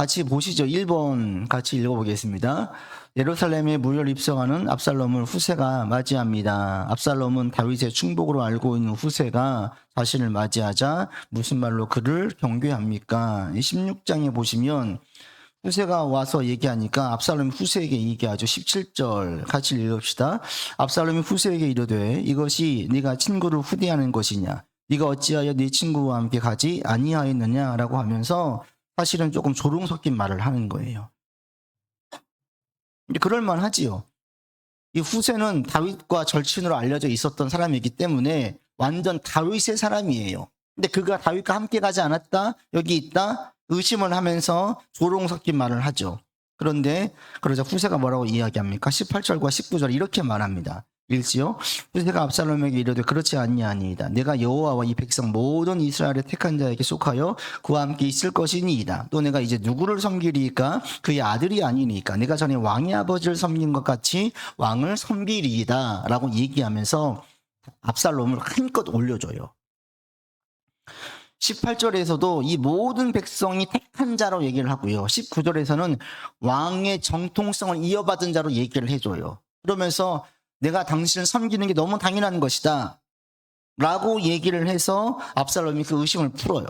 같이 보시죠. 1번 같이 읽어보겠습니다. 예루살렘에 무혈 입성하는 압살롬을 후세가 맞이합니다. 압살롬은 다윗의 충복으로 알고 있는 후세가 자신을 맞이하자 무슨 말로 그를 경계합니까? 16장에 보시면 후세가 와서 얘기하니까 압살롬이 후세에게 얘기하죠. 17절 같이 읽읍시다. 압살롬이 후세에게 이르되 이것이 네가 친구를 후대하는 것이냐? 네가 어찌하여 네 친구와 함께 가지 아니하였느냐라고 하면서 사실은 조금 조롱 섞인 말을 하는 거예요. 그럴만 하지요. 이 후세는 다윗과 절친으로 알려져 있었던 사람이기 때문에 완전 다윗의 사람이에요. 근데 그가 다윗과 함께 가지 않았다? 여기 있다? 의심을 하면서 조롱 섞인 말을 하죠. 그런데 그러자 후세가 뭐라고 이야기합니까? 18절과 19절 이렇게 말합니다. 일지요. 후세가 압살롬에게 이르되 그렇지 아니하니이다. 내가 여호와와 이 백성 모든 이스라엘의 택한 자에게 속하여 그와 함께 있을 것이니이다. 또 내가 이제 누구를 섬기리까? 그의 아들이 아니니까. 내가 전에 왕의 아버지를 섬긴 것 같이 왕을 섬기리이다. 라고 얘기하면서 압살롬을 한껏 올려줘요. 18절에서도 이 모든 백성이 택한 자로 얘기를 하고요. 19절에서는 왕의 정통성을 이어받은 자로 얘기를 해줘요. 그러면서 내가 당신을 섬기는 게 너무 당연한 것이다. 라고 얘기를 해서 압살롬이 그 의심을 풀어요.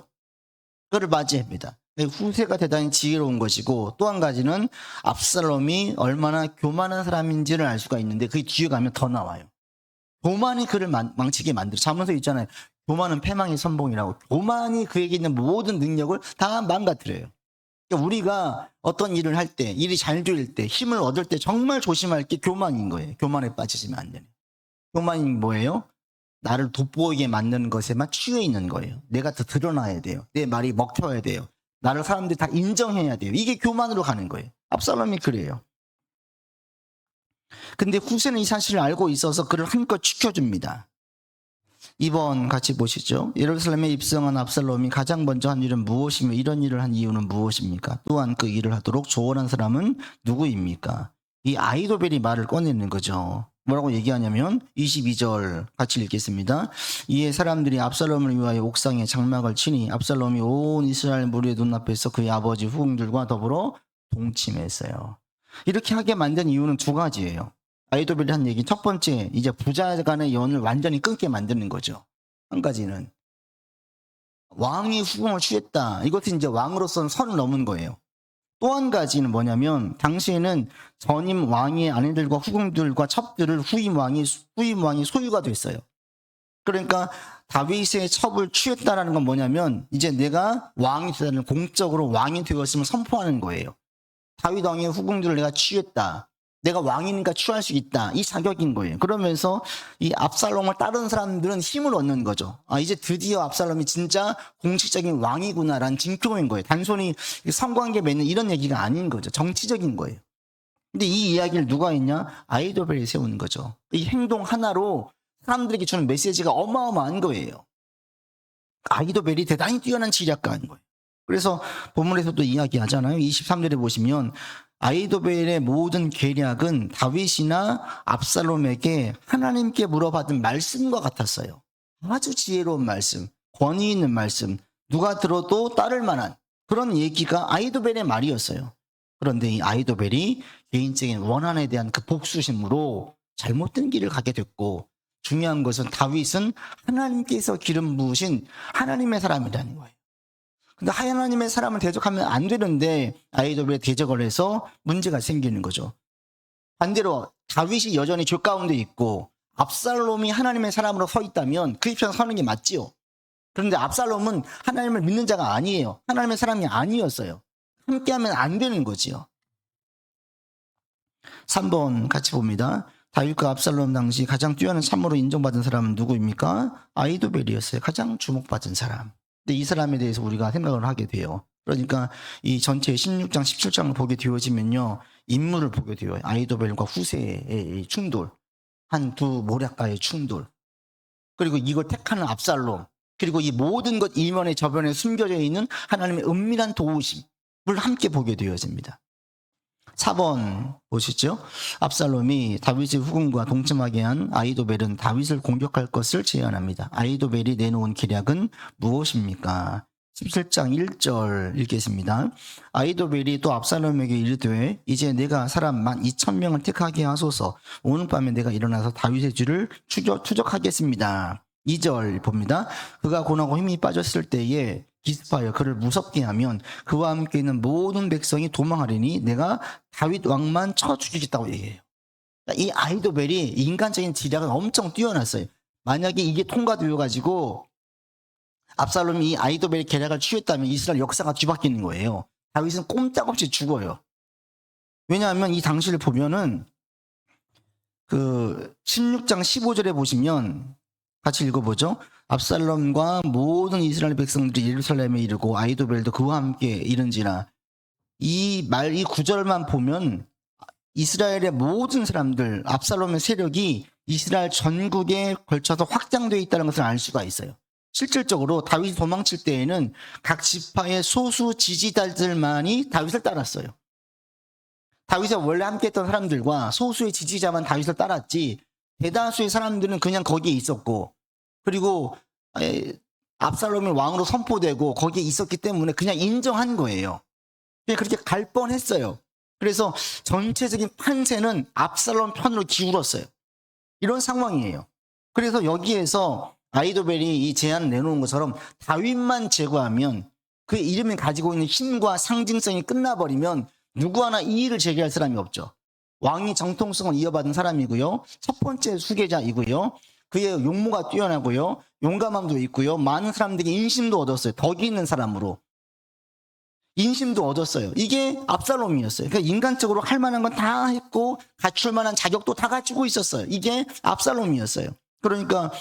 그를 맞이합니다. 후세가 대단히 지혜로운 것이고 또 한 가지는 압살롬이 얼마나 교만한 사람인지를 알 수가 있는데 그 뒤에 가면 더 나와요. 교만이 그를 망- 망치게 만들어. 자문서 있잖아요. 교만은 패망의 선봉이라고. 교만이 그에게 있는 모든 능력을 다 망가뜨려요. 그러니까 우리가 어떤 일을 할 때, 일이 잘 될 때, 힘을 얻을 때 정말 조심할 게 교만인 거예요. 교만에 빠지시면 안 되는. 교만이 뭐예요? 나를 돋보이게 만드는 것에만 취해 있는 거예요. 내가 더 드러나야 돼요. 내 말이 먹혀야 돼요. 나를 사람들이 다 인정해야 돼요. 이게 교만으로 가는 거예요. 압살롬이 그래요. 근데 후세는 이 사실을 알고 있어서 그를 한껏 지켜줍니다. 2번 같이 보시죠. 예루살렘에 입성한 압살롬이 가장 먼저 한 일은 무엇이며 이런 일을 한 이유는 무엇입니까? 또한 그 일을 하도록 조언한 사람은 누구입니까? 이 아이도벨이 말을 꺼내는 거죠. 뭐라고 얘기하냐면 22절 같이 읽겠습니다. 이에 사람들이 압살롬을 위하여 옥상에 장막을 치니 압살롬이 온 이스라엘 무리의 눈앞에서 그의 아버지 후궁들과 더불어 동침했어요. 이렇게 하게 만든 이유는 두 가지예요. 아이도벨이 한 얘기 첫 번째 이제 부자 간의 연을 완전히 끊게 만드는 거죠. 한 가지는 왕이 후궁을 취했다. 이것은 이제 왕으로서는 선을 넘은 거예요. 또 한 가지는 뭐냐면 당시에는 전임 왕의 아내들과 후궁들과 첩들을 후임 왕이 후임 왕이 소유가 됐어요. 그러니까 다윗의 첩을 취했다라는 건 뭐냐면 이제 내가 왕이 되다는 공적으로 왕이 되었음을 선포하는 거예요. 다윗 왕의 후궁들을 내가 취했다. 내가 왕이니까 취할 수 있다. 이 자격인 거예요. 그러면서 이 압살롬을 따르는 사람들은 힘을 얻는 거죠. 아, 이제 드디어 압살롬이 진짜 공식적인 왕이구나라는 징표인 거예요. 단순히 성관계 맺는 이런 얘기가 아닌 거죠. 정치적인 거예요. 근데 이 이야기를 누가 했냐? 아이도벨이 세우는 거죠. 이 행동 하나로 사람들에게 주는 메시지가 어마어마한 거예요. 아이도벨이 대단히 뛰어난 지략가인 거예요. 그래서 본문에서도 이야기하잖아요. 23절에 보시면 아이도벨의 모든 계략은 다윗이나 압살롬에게 하나님께 물어받은 말씀과 같았어요. 아주 지혜로운 말씀, 권위 있는 말씀, 누가 들어도 따를 만한 그런 얘기가 아이도벨의 말이었어요. 그런데 이 아이도벨이 개인적인 원한에 대한 그 복수심으로 잘못된 길을 가게 됐고 중요한 것은 다윗은 하나님께서 기름 부으신 하나님의 사람이라는 거예요. 근데 하나님의 사람을 대적하면 안 되는데 아이돌에 대적을 해서 문제가 생기는 거죠. 반대로 다윗이 여전히 죄 가운데 있고 압살롬이 하나님의 사람으로 서 있다면 그 입장에 서는 게 맞지요. 그런데 압살롬은 하나님을 믿는 자가 아니에요. 하나님의 사람이 아니었어요. 함께하면 안 되는 거지요. 3번 같이 봅니다. 다윗과 압살롬 당시 가장 뛰어난 참모로 인정받은 사람은 누구입니까? 아이도벨이었어요. 가장 주목받은 사람. 근데 이 사람에 대해서 우리가 생각을 하게 돼요. 그러니까 이 전체 16장, 17장을 보게 되어지면요. 인물을 보게 되어요. 아이도벨과 후세의 이 충돌. 한 두 모략가의 충돌. 그리고 이걸 택하는 압살롬. 그리고 이 모든 것 이면에 저변에 숨겨져 있는 하나님의 은밀한 도우심을 함께 보게 되어집니다. 4번 보시죠. 압살롬이 다윗의 후궁과 동침하게 한 아이도벨은 다윗을 공격할 것을 제안합니다. 아이도벨이 내놓은 계략은 무엇입니까? 17장 1절 읽겠습니다. 아이도벨이 또 압살롬에게 이르되 이제 내가 사람 만 2천 명을 택하게 하소서 오늘 밤에 내가 일어나서 다윗의 주를 추적, 추적하겠습니다. 2절 봅니다. 그가 고나고 힘이 빠졌을 때에 기습하여 그를 무섭게 하면 그와 함께 있는 모든 백성이 도망하리니 내가 다윗 왕만 쳐 죽이겠다고 얘기해요. 그러니까 이 아이도벨이 인간적인 지략은 엄청 뛰어났어요. 만약에 이게 통과되어 가지고 압살롬이 이 아이도벨의 계략을 취했다면 이스라엘 역사가 뒤바뀌는 거예요. 다윗은 꼼짝없이 죽어요. 왜냐하면 이 당시를 보면은 그 16장 15절에 보시면 같이 읽어보죠. 압살롬과 모든 이스라엘 백성들이 예루살렘에 이르고 아이도벨도 그와 함께 이른지라 이 말 이 구절만 보면 이스라엘의 모든 사람들 압살롬의 세력이 이스라엘 전국에 걸쳐서 확장되어 있다는 것을 알 수가 있어요. 실질적으로 다윗이 도망칠 때에는 각 지파의 소수 지지자들만이 다윗을 따랐어요. 다윗이 원래 함께했던 사람들과 소수의 지지자만 다윗을 따랐지 대다수의 사람들은 그냥 거기에 있었고 그리고 에, 압살롬이 왕으로 선포되고 거기에 있었기 때문에 그냥 인정한 거예요. 그냥 그렇게 갈 뻔했어요. 그래서 전체적인 판세는 압살롬 편으로 기울었어요. 이런 상황이에요. 그래서 여기에서 아이도벨이 이 제안을 내놓은 것처럼 다윗만 제거하면 그 이름이 가지고 있는 힘과 상징성이 끝나버리면 누구 하나 이의를 제기할 사람이 없죠. 왕이 정통성을 이어받은 사람이고요. 첫 번째 수계자이고요. 그의 용모가 뛰어나고요. 용감함도 있고요. 많은 사람들이 인심도 얻었어요. 덕이 있는 사람으로. 인심도 얻었어요. 이게 압살롬이었어요. 그러니까 인간적으로 할 만한 건 다 했고 갖출 만한 자격도 다 가지고 있었어요. 이게 압살롬이었어요. 그러니까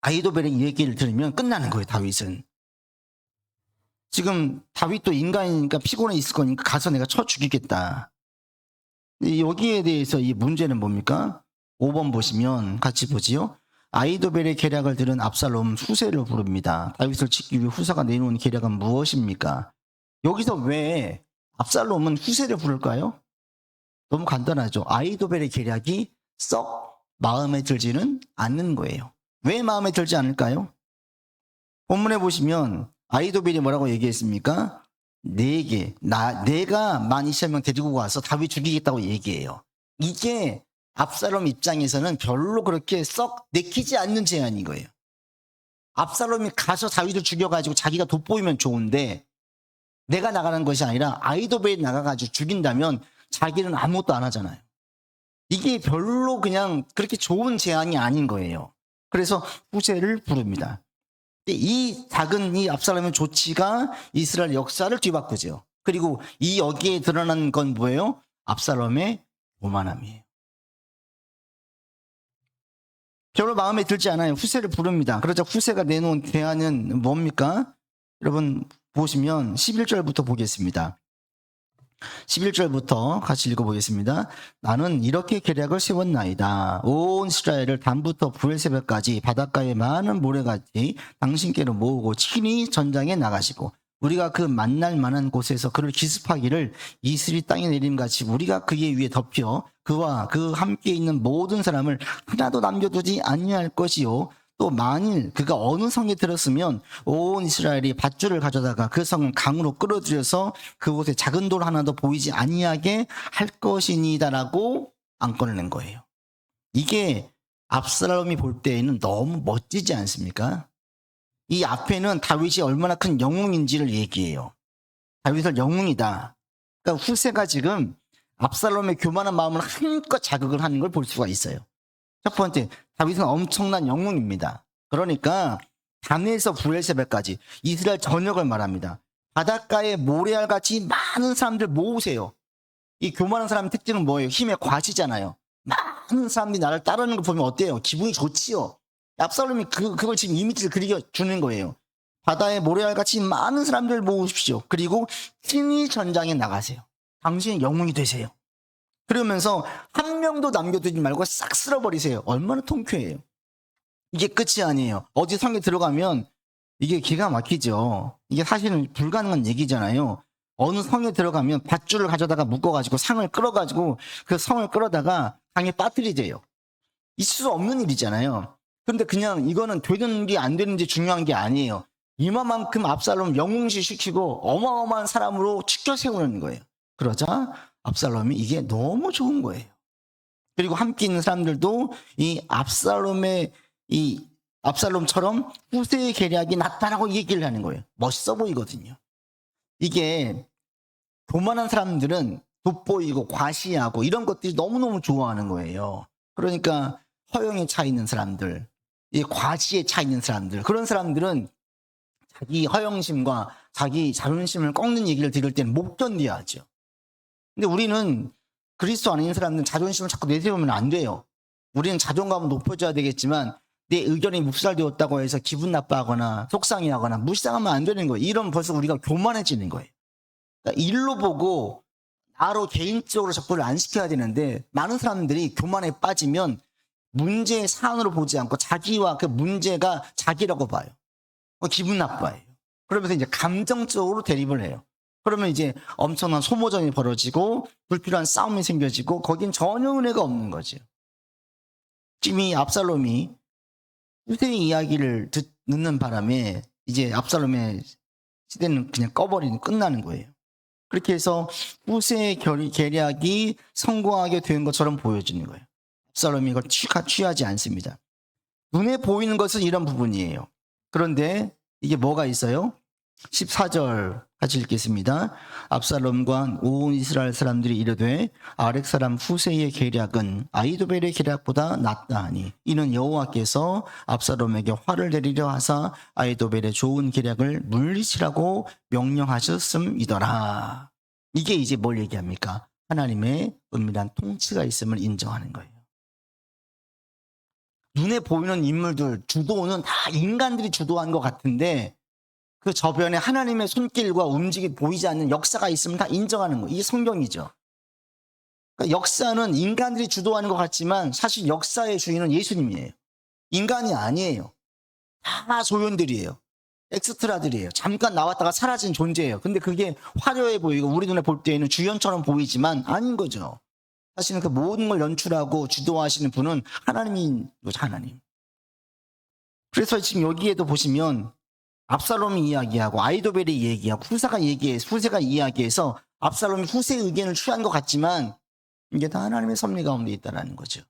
아이도벨의 이 얘기를 들으면 끝나는 거예요. 다윗은. 지금 다윗도 인간이니까 피곤해 있을 거니까 가서 내가 쳐 죽이겠다. 여기에 대해서 이 문제는 뭡니까? 5번 보시면 같이 보지요. 아이도벨의 계략을 들은 압살롬 후세를 부릅니다. 다윗을 지키기 위해 후사가 내놓은 계략은 무엇입니까? 여기서 왜 압살롬은 후세를 부를까요? 너무 간단하죠. 아이도벨의 계략이 썩 마음에 들지는 않는 거예요. 왜 마음에 들지 않을까요? 본문에 보시면 아이도벨이 뭐라고 얘기했습니까? 내게 나 내가 만 이천 명 데리고 와서 다윗 죽이겠다고 얘기해요. 이게 압살롬 입장에서는 별로 그렇게 썩 내키지 않는 제안인 거예요. 압살롬이 가서 다윗을 죽여가지고 자기가 돋보이면 좋은데 내가 나가는 것이 아니라 아이도벨이 나가가지고 죽인다면 자기는 아무것도 안 하잖아요. 이게 별로 그냥 그렇게 좋은 제안이 아닌 거예요. 그래서 후세를 부릅니다. 이 작은 이 압살롬의 조치가 이스라엘 역사를 뒤바꾸죠. 그리고 이 여기에 드러난 건 뭐예요? 압살롬의 오만함이에요. 별로 마음에 들지 않아요. 후세를 부릅니다. 그러자 후세가 내놓은 대안은 뭡니까? 여러분 보시면 11절부터 보겠습니다. 11절부터 같이 읽어보겠습니다. 나는 이렇게 계략을 세웠나이다. 온 이스라엘을 담부터 부엘세배까지 바닷가의 많은 모래같이 당신께로 모으고 친히 전장에 나가시고 우리가 그 만날 만한 곳에서 그를 기습하기를 이슬이 땅에 내림같이 우리가 그의 위에 덮여 그와 그 함께 있는 모든 사람을 하나도 남겨두지 아니할 것이요 또 만일 그가 어느 성에 들었으면 온 이스라엘이 밧줄을 가져다가 그 성을 강으로 끌어들여서 그곳에 작은 돌 하나도 보이지 아니하게 할 것이니다라고 안건을 낸 거예요. 이게 압살롬이 볼 때에는 너무 멋지지 않습니까? 이 앞에는 다윗이 얼마나 큰 영웅인지를 얘기해요. 다윗을 영웅이다. 그러니까 후세가 지금 압살롬의 교만한 마음을 한껏 자극을 하는 걸 볼 수가 있어요. 첫 번째, 다윗은 엄청난 영웅입니다. 그러니까 단에서 부엘세베까지 이스라엘 전역을 말합니다. 바닷가에 모래알 같이 많은 사람들 모으세요. 이 교만한 사람의 특징은 뭐예요? 힘의 과시잖아요. 많은 사람들이 나를 따르는 걸 보면 어때요? 기분이 좋지요. 압살롬이 그, 그걸 지금 이미지를 그리겨 주는 거예요. 바다에 모래알 같이 많은 사람들 모으십시오. 그리고 친히 전장에 나가세요. 당신이 영웅이 되세요. 그러면서 한 명도 남겨두지 말고 싹 쓸어버리세요. 얼마나 통쾌해요. 이게 끝이 아니에요. 어디 성에 들어가면 이게 기가 막히죠. 이게 사실은 불가능한 얘기잖아요. 어느 성에 들어가면 밧줄을 가져다가 묶어가지고 상을 끌어가지고 그 성을 끌어다가 강에 빠뜨리재요. 있을 수 없는 일이잖아요. 그런데 그냥 이거는 되는지 안 되는지 중요한 게 아니에요. 이만큼 압살롬 영웅시 시키고 어마어마한 사람으로 치켜 세우는 거예요. 그러자 압살롬이 이게 너무 좋은 거예요. 그리고 함께 있는 사람들도 이 압살롬의 이 압살롬처럼 후세의 계략이 나타나고 얘기를 하는 거예요. 멋있어 보이거든요. 이게 교만한 사람들은 돋보이고 과시하고 이런 것들이 너무너무 좋아하는 거예요. 그러니까 허영에 차 있는 사람들, 이 과시에 차 있는 사람들, 그런 사람들은 자기 허영심과 자기 자존심을 꺾는 얘기를 들을 때는 못 견뎌야 하죠. 근데 우리는 그리스도 아닌 사람들은 자존심을 자꾸 내세우면 안 돼요. 우리는 자존감을 높여줘야 되겠지만 내 의견이 묵살되었다고 해서 기분 나빠하거나 속상해하거나 무시당하면 안 되는 거예요. 이런 벌써 우리가 교만해지는 거예요. 그러니까 일로 보고 나로 개인적으로 접근을 안 시켜야 되는데 많은 사람들이 교만에 빠지면 문제의 사안으로 보지 않고 자기와 그 문제가 자기라고 봐요. 어, 기분 나빠해요. 그러면서 이제 감정적으로 대립을 해요. 그러면 이제 엄청난 소모전이 벌어지고 불필요한 싸움이 생겨지고 거긴 전혀 은혜가 없는 거죠. 지금 이 압살롬이 후세의 이야기를 듣 는 바람에 이제 압살롬의 시대는 그냥 꺼버리는 끝나는 거예요. 그렇게 해서 후세의 결- 계략이 성공하게 된 것처럼 보여지는 거예요. 압살롬이 이걸 취, 취하지 않습니다. 눈에 보이는 것은 이런 부분이에요. 그런데 이게 뭐가 있어요? 14절 같이 읽겠습니다. 압살롬과 온 이스라엘 사람들이 이르되 아렉 사람 후세의 계략은 아이도벨의 계략보다 낫다 하니 이는 여호와께서 압살롬에게 화를 내리려 하사 아이도벨의 좋은 계략을 물리치라고 명령하셨음이더라. 이게 이제 뭘 얘기합니까? 하나님의 은밀한 통치가 있음을 인정하는 거예요. 눈에 보이는 인물들 주도는 다 인간들이 주도한 것 같은데 그 저변에 하나님의 손길과 움직이 보이지 않는 역사가 있으면 다 인정하는 거예요. 이게 성경이죠. 그러니까 역사는 인간들이 주도하는 것 같지만 사실 역사의 주인은 예수님이에요. 인간이 아니에요. 다 조연들이에요. 엑스트라들이에요. 잠깐 나왔다가 사라진 존재예요. 근데 그게 화려해 보이고 우리 눈에 볼 때에는 주연처럼 보이지만 아닌 거죠. 사실은 그 모든 걸 연출하고 주도하시는 분은 하나님인 거죠, 하나님. 그래서 지금 여기에도 보시면 압살롬이 이야기하고 아이도벨이 얘기하고 후사가 얘기해 후세가 이야기해서 압살롬이 후세의 의견을 취한 것 같지만 이게 다 하나님의 섭리 가운데 있다라는 거죠.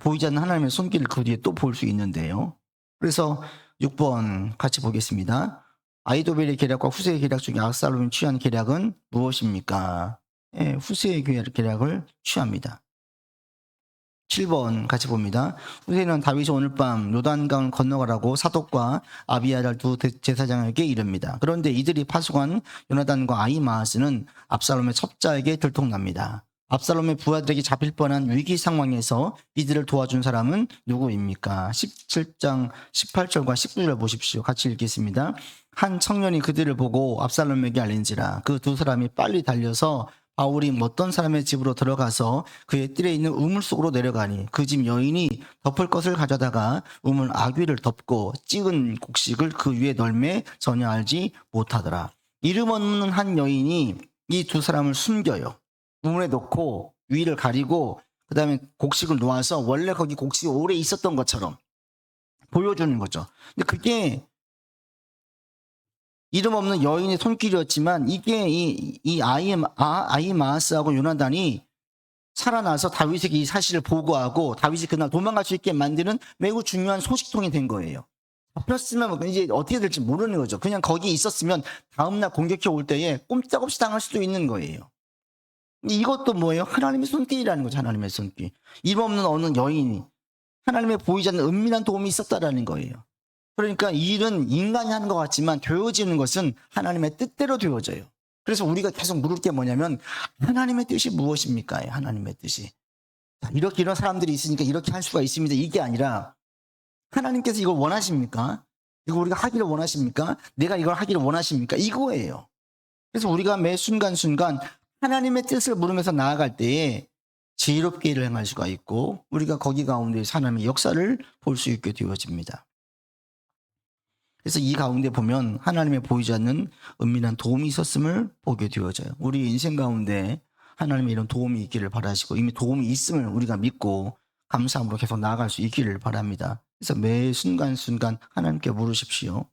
보이지 않는 하나님의 손길을 그 뒤에 또 볼 수 있는데요. 그래서 6번 같이 보겠습니다. 아이도벨의 계략과 후세의 계략 중에 압살롬이 취한 계략은 무엇입니까? 예, 후세의 계략- 계략을 취합니다. 7번 같이 봅니다. 후세는 다윗이 오늘 밤 요단강 건너가라고 사독과 아비야를 두 대- 제사장에게 이릅니다. 그런데 이들이 파수관 요나단과 아이마하스는 압살롬의 첩자에게 들통납니다. 압살롬의 부하들에게 잡힐 뻔한 위기 상황에서 이들을 도와준 사람은 누구입니까? 17장 18절과 19절 보십시오. 같이 읽겠습니다. 한 청년이 그들을 보고 압살롬에게 알린지라 그 두 사람이 빨리 달려서 바울이 어떤 사람의 집으로 들어가서 그의 뜰에 있는 우물 속으로 내려가니 그 집 여인이 덮을 것을 가져다가 우물 아귀를 덮고 찍은 곡식을 그 위에 널매 전혀 알지 못하더라. 이름 없는 한 여인이 이 두 사람을 숨겨요. 우물에 넣고 위를 가리고 그 다음에 곡식을 놓아서 원래 거기 곡식이 오래 있었던 것처럼 보여주는 거죠. 근데 그게 이름 없는 여인의 손길이었지만 이게 이, 이 아이, 아, 아이 마하스하고 요나단이 살아나서 다윗에게 이 사실을 보고하고 다윗이 그날 도망갈 수 있게 만드는 매우 중요한 소식통이 된 거예요. 잡혔으면 이제 어떻게 될지 모르는 거죠. 그냥 거기 있었으면 다음날 공격해 올 때에 꼼짝없이 당할 수도 있는 거예요. 이것도 뭐예요? 하나님의 손길이라는 거죠. 하나님의 손길. 이름 없는 어느 여인이 하나님의 보이지 않는 은밀한 도움이 있었다라는 거예요. 그러니까 이 일은 인간이 하는 것 같지만 되어지는 것은 하나님의 뜻대로 되어져요. 그래서 우리가 계속 물을 게 뭐냐면 하나님의 뜻이 무엇입니까? 하나님의 뜻이. 자, 이렇게 이런 사람들이 있으니까 이렇게 할 수가 있습니다. 이게 아니라 하나님께서 이걸 원하십니까? 이거 우리가 하기를 원하십니까? 내가 이걸 하기를 원하십니까? 이거예요. 그래서 우리가 매 순간순간 하나님의 뜻을 물으면서 나아갈 때에 지혜롭게 일을 행할 수가 있고 우리가 거기 가운데 하나님의 역사를 볼 수 있게 되어집니다. 그래서 이 가운데 보면 하나님의 보이지 않는 은밀한 도움이 있었음을 보게 되어져요. 우리 인생 가운데 하나님의 이런 도움이 있기를 바라시고 이미 도움이 있음을 우리가 믿고 감사함으로 계속 나아갈 수 있기를 바랍니다. 그래서 매 순간순간 하나님께 물으십시오.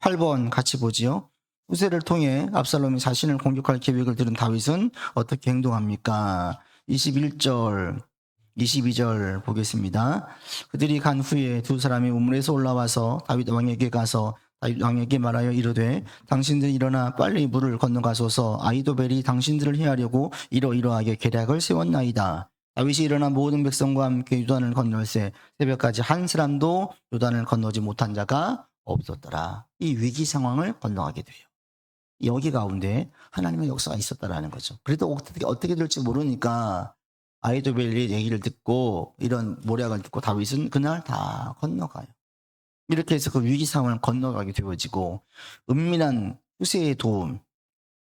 8번 같이 보지요. 후세를 통해 압살롬이 자신을 공격할 계획을 들은 다윗은 어떻게 행동합니까? 21절, 22절 보겠습니다. 그들이 간 후에 두 사람이 우물에서 올라와서 다윗 왕에게 가서 다윗 왕에게 말하여 이르되 당신들 일어나 빨리 물을 건너가소서 아이도벨이 당신들을 해하려고 이러이러하게 계략을 세웠나이다. 다윗이 일어나 모든 백성과 함께 요단을 건널세 새벽까지 한 사람도 요단을 건너지 못한 자가 없었더라. 이 위기 상황을 건너가게 돼요. 여기 가운데 하나님의 역사가 있었다라는 거죠. 그래도 어떻게 어떻게 될지 모르니까 아이도벨의 얘기를 듣고 이런 모략을 듣고 다윗은 그날 다 건너가요. 이렇게 해서 그 위기 상황을 건너가게 되어지고 은밀한 후세의 도움,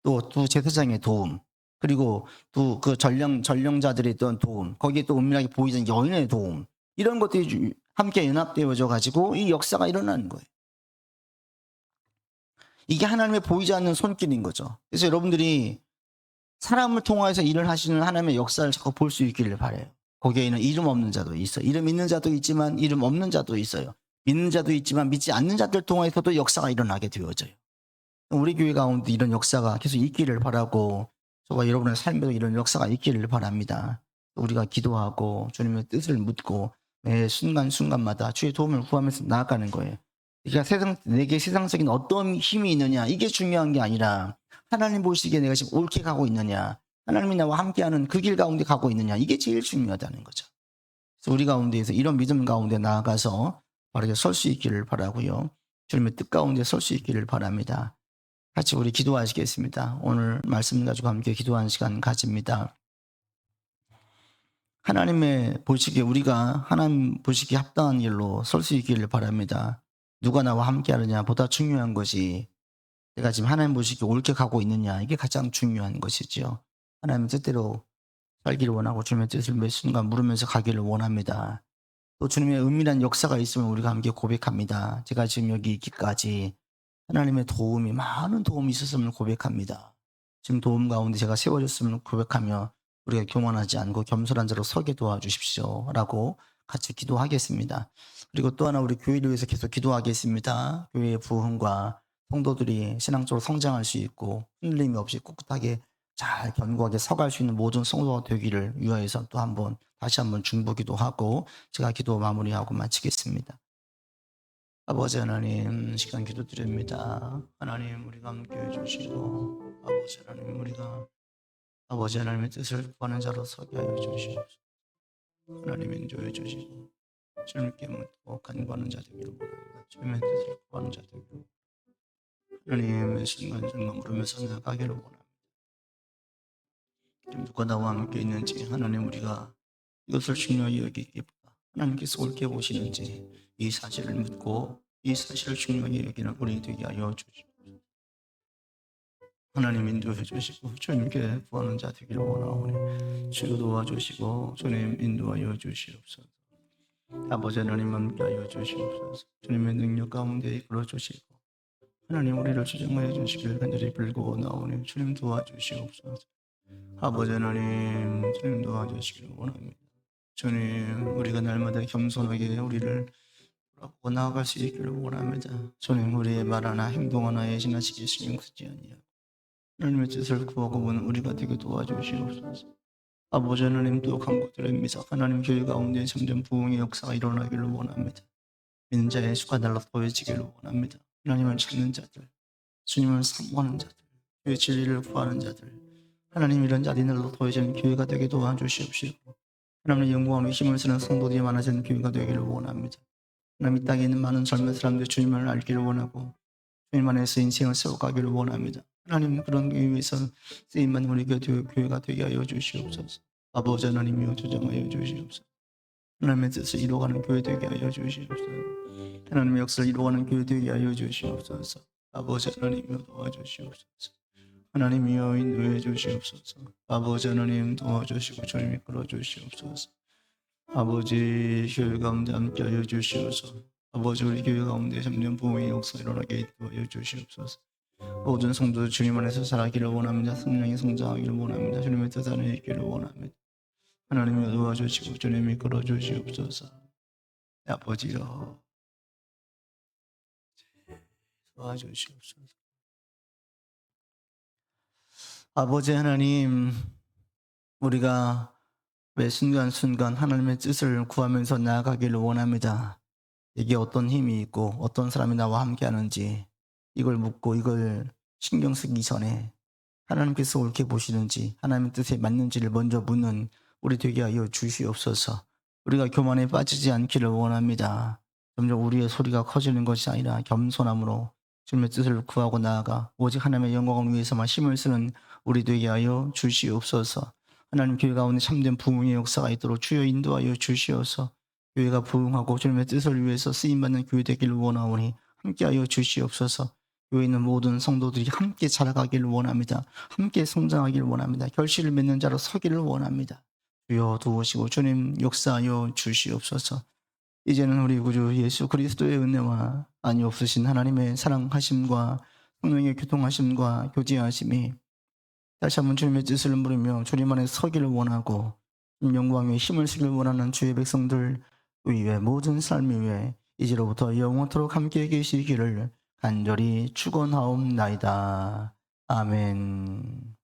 또 두 제사장의 도움, 그리고 또 그 전령 전령자들의 어떤 도움, 거기에 또 은밀하게 보이던 여인의 도움 이런 것들이 주- 함께 연합되어져 가지고 이 역사가 일어나는 거예요. 이게 하나님의 보이지 않는 손길인 거죠. 그래서 여러분들이 사람을 통해서 일을 하시는 하나님의 역사를 자꾸 볼 수 있기를 바래요. 거기에는 이름 없는 자도 있어. 이름 있는 자도 있지만 이름 없는 자도 있어요. 믿는 자도 있지만 믿지 않는 자들 통해서도 역사가 일어나게 되어져요. 우리 교회 가운데 이런 역사가 계속 있기를 바라고 저와 여러분의 삶에도 이런 역사가 있기를 바랍니다. 우리가 기도하고 주님의 뜻을 묻고 매 순간순간마다 주의 도움을 구하면서 나아가는 거예요. 그러니까 세상, 내게 세상적인 어떤 힘이 있느냐 이게 중요한 게 아니라 하나님 보시기에 내가 지금 옳게 가고 있느냐 하나님이 나와 함께하는 그 길 가운데 가고 있느냐 이게 제일 중요하다는 거죠. 그래서 우리 가운데에서 이런 믿음 가운데 나아가서 바르게 설 수 있기를 바라고요. 주님의 뜻 가운데 설 수 있기를 바랍니다. 같이 우리 기도하시겠습니다. 오늘 말씀 가지고 함께 기도하는 시간 가집니다. 하나님의 보시기에 우리가 하나님 보시기에 합당한 길로 설 수 있기를 바랍니다. 누가 나와 함께 하느냐 보다 중요한 것이 내가 지금 하나님 보시기에 옳게 가고 있느냐 이게 가장 중요한 것이지요. 하나님 뜻대로 살기를 원하고 주님의 뜻을 매 순간 물으면서 가기를 원합니다. 또 주님의 은밀한 역사가 있으면 우리가 함께 고백합니다. 제가 지금 여기 있기까지 하나님의 도움이 많은 도움이 있었음을 고백합니다. 지금 도움 가운데 제가 세워졌음을 고백하며 우리가 교만하지 않고 겸손한 자로 서게 도와주십시오라고 같이 기도하겠습니다. 그리고 또 하나 우리 교회를 위해서 계속 기도하겠습니다. 교회의 부흥과 성도들이 신앙적으로 성장할 수 있고 흔들림이 없이 꿋꿋하게 잘 견고하게 서갈 수 있는 모든 성도가 되기를 위하여서 또 한번 다시 한번 중보기도 하고 제가 기도 마무리하고 마치겠습니다. 아버지 하나님 시간 기도드립니다. 하나님 우리가 함께 해 주시고 아버지 하나님 우리가 아버지 하나님의 뜻을 구하는 자로 서게 하여 주시옵소서. 하나님 인도해 주시고 주님께 묻고 간구하는 자 되기를 원합니다. 주님의 뜻을 구하는 자 되기를 하나님의 순간순간 물으면서 나가기를 원합니다. 지금 누가 나와 함께 있는지 하나님 우리가 이것을 중요히 여기기보다 하나님께서 옳게 보시는지 이 사실을 묻고 이 사실을 중요히 여기는 우리 되게 하여 주시옵소서. 하나님 인도해 주시고 주님께 구하는 자 되기를 원하오니 주여 도와주시고 주님 인도하여 주시옵소서. 아버지 하나님 함께 하여 주시옵소서. 주님의 능력 가운데 이끌어 주시고 하나님 우리를 주장하여 주시길 간절히 빌고 나오니 주님 도와주시옵소서. 아버지 하나님 주님 도와주시길 원합니다. 주님 우리가 날마다 겸손하게 우리를 돌아보고 나아갈 수 있기를 원합니다. 주님 우리의 말 하나 행동 하나에 지나치게 신경 쓰지 아니하고 하나님의 뜻을 구하고 보는 우리가 되게 도와주시옵소서. 아버지 하나님 또 간구드립니다. 하나님 교회 가운데 점점 부흥의 역사가 일어나기를 원합니다. 믿는 자의 수가 날로 보여지기를 원합니다. 하나님을 찾는 자들, 주님을 사모하는 자들, 교회 진리를 구하는 자들, 하나님 이런 자들이 날로 보여지는 교회가 되게 도와주시옵시고 하나님의 영광으로 힘을 쓰는 성도들이 많아지는 교회가 되기를 원합니다. 하나님 이 땅에 있는 많은 젊은 사람들 주님을 알기를 원하고 주님 안에서 인생을 세워가기를 원합니다. 하나님 그런 의미에서 쓰임만 우리 교회, 교회가 되게 하여 주시옵소서. 아버지 하나님이여 조정하여 주시옵소서. 하나님의 뜻을 이루어가는 교회 되게 하여 주시옵소서. 하나님의 역사를 이루어가는 교회 되게 하여 주시옵소서. 아버지 하나님이여 도와주시옵소서. 하나님이여 인도해 주시옵소서. 아버지 하나님 도와주시고 주님 이끌어 주시옵소서. 아버지 교회 가운데 함께 하여 주시옵소서. 아버지 우리 교회 가운데 점점 부흥의 역사 일어나게 하여 주시옵소서. 모든 성도 주님 안에서 살아기를 원합니다. 성령이 성장하기를 원합니다. 주님의 뜻 안에 있기를 원합니다. 하나님이 도와주시고 주님이 끌어 주시옵소서. 아버지여 도와주시옵소서. 아버지 하나님, 우리가 매 순간순간 하나님의 뜻을 구하면서 나아가기를 원합니다. 이게 어떤 힘이 있고 어떤 사람이 나와 함께 하는지 이걸 묻고 이걸 신경 쓰기 전에 하나님께서 옳게 보시는지 하나님의 뜻에 맞는지를 먼저 묻는 우리 되게 하여 주시옵소서. 우리가 교만에 빠지지 않기를 원합니다. 점점 우리의 소리가 커지는 것이 아니라 겸손함으로 주님의 뜻을 구하고 나아가 오직 하나님의 영광을 위해서만 힘을 쓰는 우리 되게 하여 주시옵소서. 하나님 교회 가운데 참된 부흥의 역사가 있도록 주여 인도하여 주시옵소서. 교회가 부흥하고 주님의 뜻을 위해서 쓰임받는 교회 되기를 원하오니 함께하여 주시옵소서. 교회 있는 모든 성도들이 함께 자라가기를 원합니다. 함께 성장하기를 원합니다. 결실을 맺는 자로 서기를 원합니다. 주여 도우시고 주님 역사하여 주시옵소서. 이제는 우리 구주 예수 그리스도의 은혜와 아니 없으신 하나님의 사랑하심과 성령의 교통하심과 교제하심이 다시 한번 주님의 뜻을 물으며 주님 안에 서기를 원하고 영광의 힘을 쓰기를 원하는 주의 백성들 위에 모든 삶 위에 이제로부터 영원토록 함께 계시기를 간절히 축원하옵나이다. 아멘.